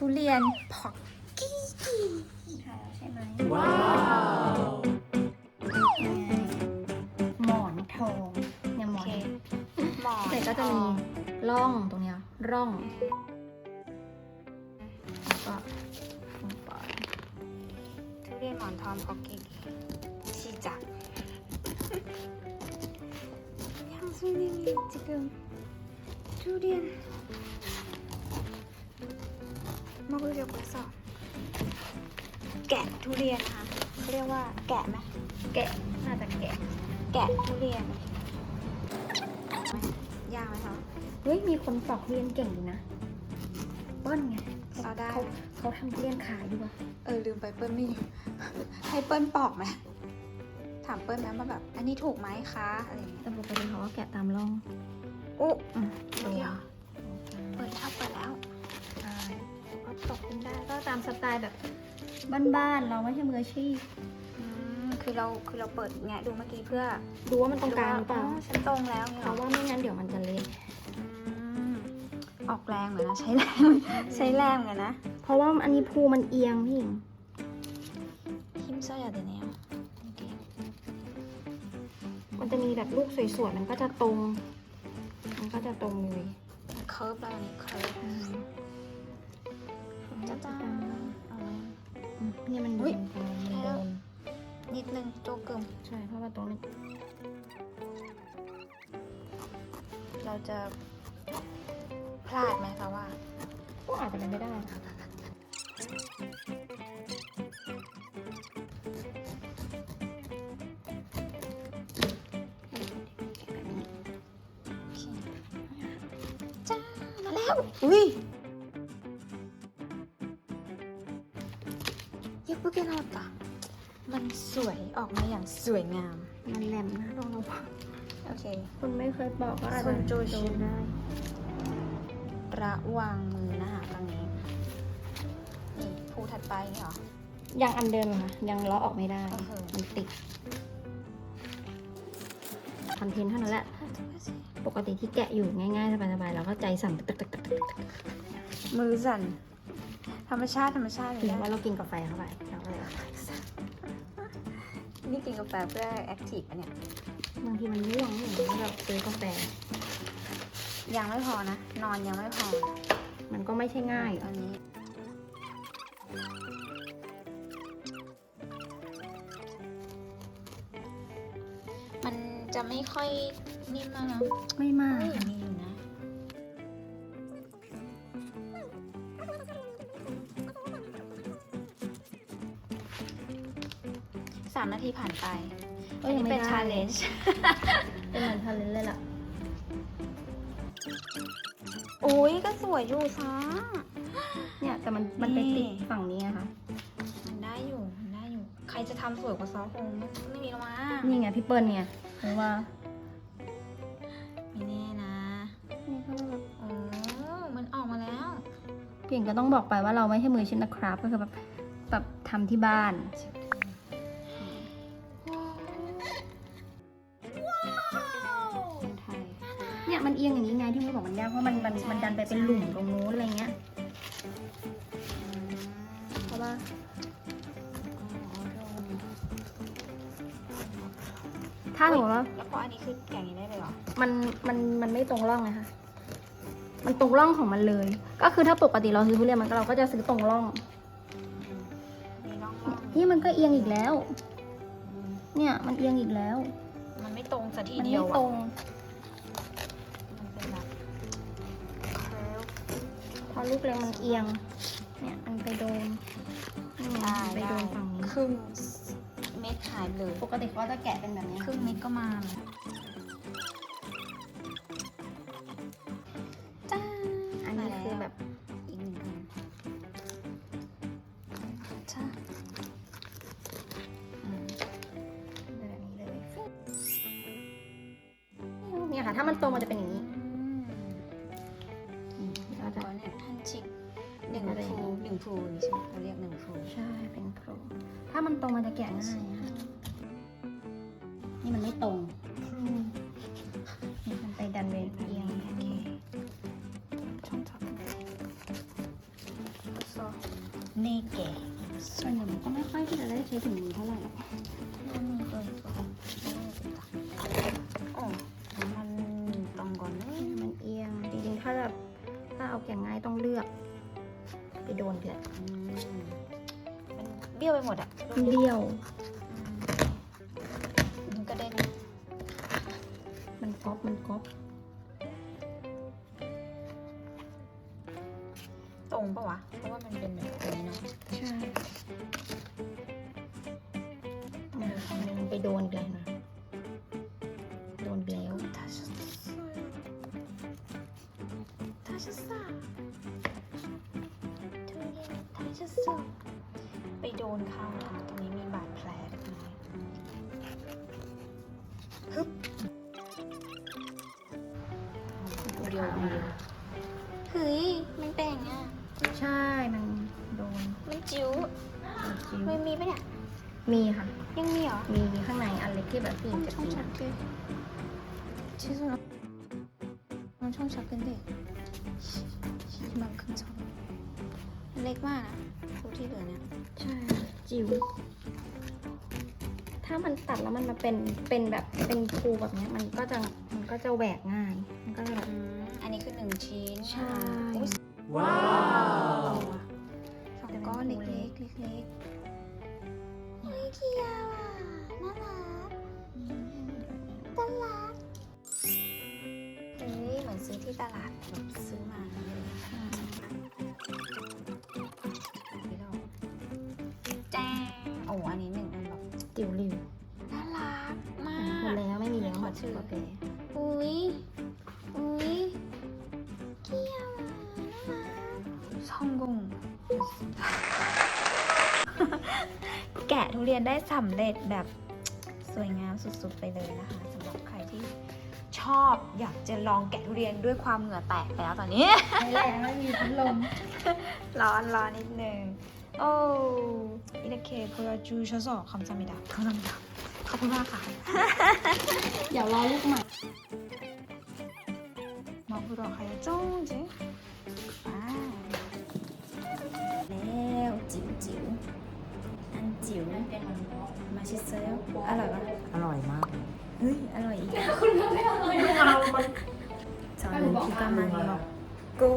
ทุเรียนพอกกี้ใช่แล้วใช่ไหม ว้าว หมอนทองเนี่ยหม โอ อน เคหมอน แต่ก็จะมีร่องตรงเนี้ยร่องแล้วก็ลงไป ทุเรียนหมอนทองพอกกี้시작 향수님이 지금 두리안 มาคุยเกี่ยวกัสอบแกะทุเรียนนะคะเขาเรียกว่าแกะไหมแกะน่าจะแกะ แกะทุเรียน ยากไหมคะเฮ้ยมีคนปอกทุเรียนเก่งลยนะเปิ้ลไงเราได้ เขาเขาทำทุเรียนขายอยู่ะเออลืมไปเปิ้ลไม่อยู่ ให้เปิ้ลปอกไหมถามเปิ้ลไหมว่าแบบ อันนี้ถูกไหมคะอะไรอย่างเงี้ยแต่ปกติเขาก็แกะตามร่องอุ๊เดี๋ยวเปิ้ลชอบเปิ้ ตกเป็นได้ก็ตามสไตล์แบบบ้านๆเราไม่ใช่มืออาชีพคือเราคือเราเปิดแงะดูเมื่อกี้เพื่อดูว่ามันตรงกลางหรือเปล่า ฉันตรงแล้วเพราะว่าไม่งั้นเดี๋ยวมันจะเละออกแรงเหมือนนะใช้แรง ใช้แรงเหมือนนะเพราะว่าอันนี้ภูมันเอียงพี่หญิงคิมเซอร์อย่าเดี๋ยวนี้มันจะมีแบบลูกสวยๆมันก็จะตรง มันก็จะตรงเลย เคิร์ฟแล้วนนี่เคิร์ฟ จ้าจ้าเอาไหมอืมเนี่ยมันอุ๊โดยนตรงมันได้โดแล้วนนิดนึงโจกึมใช่เพราะว่าตรงนี้ เราจะพลาดไหมคะว่าก็อาจจะเป็นไม่ได้จ้ามาแล้วอุ้ย กี้เรต่อมันสวยออกมาอย่างสวยงาม มันแหลมนะลองลองโอเค คุณไม่เคยบอกว่าคุณโจชิได้ ระวังมือนะคะตรงนี้นี่ผู้ถัดไปเหรอ ยังอันเดิมค่ะ ยังล้อออกไม่ได้ มันติดคอนเทนต์เท่านั้นแหละ ปกติที่แกะอยู่ง่ายๆสบายๆเราก็ใจสั่น มือสั่น ธรรมชาติธรรมชาติเลหรืยอว่านะเรากินกาแฟเข้าไปเราก็เลยนี่กินกาแฟเพื่อแอคทีฟอะเนี่ยบางทีมันง่วงอย่างนี้แบบซื้อกาแฟ ยังไม่พอนะ นอนยังไม่พอมันก็ไม่ใช่ง่ายตอนนี้ มันจะไม่ค่อยนิ่มมากนะไม่มากเฮ้ยมีอยู่นะ ทีผ่านไปก็อันยังนี้ไม่เป็นได้ ชาเลนจ์ เป็นเหมือนชาเลนจ์เลยล่ะ โอ้ยก็สวยอยู่ซ้า เนี่ยแต่มันมันไปติดนี่ฝั่งนี้นะคะมันได้อยู่มันได้อยู่ ใครจะทำสวยกว่าซอคงไม่ไม่มีแล้วมั้งนี่ไงพี่เปิ้ลเนี่ยเพราะว่าไม่แน่นะนี่ก็แบบโอ้มันออกมาแล้ว เพียงก็ต้องบอกไปว่าเราไม่ใช่มืออาชินนะครับ ก็คือแบบแบบทำที่บ้านคน มันเอียงอย่างนี้ไงที่มันบอกมันยากเพราะมันมันมันดันไปเป็นหลุมตรงนู้นอะไรเงี้ยเพราะว่าถ้าสมมติว่าแล้วพออันนี้คืออย่างนี้ได้เลยเหรอ มันมันมันไม่ตรงร่องไงคะมันตรงร่องของมันเลย ก็คือถ้าปกติเราซื้อทุเรียนมันก็เราก็จะซื้อตรงร่องมีร่องร่องนี่มันก็เอียงอีกแล้ว เนี่ยมันเอียงอีกแล้ว มันไม่ตรงสักทีมันเดียวไม่อะตรง พอลูกเล็กมันเอียง เนี่ยมันไปโดนนี่ไงได้ไปโดนฝั่งนี้ครึ่งเม็ดหายไปเลยปกติเขาจะแกะเป็นแบบนี้ครึ่งเม็ดก็มาเลยจ้าอันนี้คือแบบอีกหนึ่งอันจ้าอืมเป็นแบบนี้เลยเนี่ยค่ะ ถ้ามันตรงมันจะเป็นอย่างนี้ นึ่งภูหนึ่งภูอย่างนี้ใช่ไหมเราเรียกหนึ่งภูใช่เป็นโครงถ้ามันตรงมันจะแกะง่ายนะคะนี่มันไม่ตรงนี่มันไปดันเวนเอียงโอเคช่องท็อปสนี่เก๋ส่วนใหญ่มันก็ไม่ค่อยที่จะได้ใช้ถุงมือเท่าไหร่หรอกนี่เก๋โอ้มันตรงก่อนเลยมันเอียงจริงๆถ้าแบบถ้าเอาแก่ง่ายต้องเลือกไป โดนเดือดอืมมันเบี้ยวไปหมดอะเบี้ยว มันกระเด็นมันก๊อปมันก๊อปตรงปะวะ เพราะว่ามันเป็นแบบนี้เนาะใช่มันไปโดนกันนะโดนแล้ว다셨 다셨어. ไปโดนเขานะคะตรงนี้มีบาดแผลเล็กน้อยฮึบเดียวเดียวเฮ้ย มันเป็นอย่างเงี้ย ใช่ มันโดน มันจิ๋ว จิ้ว มันมีปะเนี่ย มีค่ะ ยังมีเหรอ มีข้างในอันเล็กที่แบบปีนจะ 엄청 ปีน 작게. 지수 엄청 작은데 이만큼 작아. เล็กมากนะตัว ที่เหลือเนี่ย ใช่ จิ๋ว ถ้ามันตัดแล้วมันมาเป็น เป็นแบบ เป็นภูแบบเนี้ย มันก็จะ มันก็จะแหวกง่าย มันก็จะแบบอืมอันนี้คือหนึ่งชิ้น ใช่อุ๊ยว้าวสองก้อนเล็กๆเล็กๆเฮ้ยเกียวอะ น่ารักน่ารักเฮ้ยเหมือนซื้อที่ตลาดแบบซื้อมาแล้ว ขอชื่อ โอเค อุ้ย อุ้ยเกียวอ่ะน่ารัก성공 แกะทุเรียนได้สำเร็จแบบสวยงามสุดๆไปเลยนะคะสำหรับใครที่ชอบอยากจะลองแกะทุเรียนด้วยความเหงื่อแตกแล้วตอนนี้ ไม่แรงไม่มีพัดลม ร้อนร้อนนิดนึง โอ้이렇게 보여주셔서 감사합니다. 감사합니다. ขอบคุณมากค่ะ เดี๋ยวรอลูกใหม่มาพูดต่อใครจ้งจิอ่าแล้วจิ๋วจิ๋วอันจิ๋วมาชิเซลอร่อยปะอร่อยมากเฮ้ยอร่อยอีกคุณก็ไม่อร่อยไม่เอามันจอนคิกามันบอกกู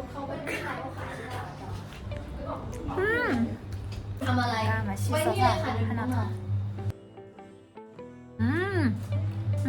อืมทำอะไรกามาชิไว้โซนี่เลฟายค่ะเดี๋ยวขนาด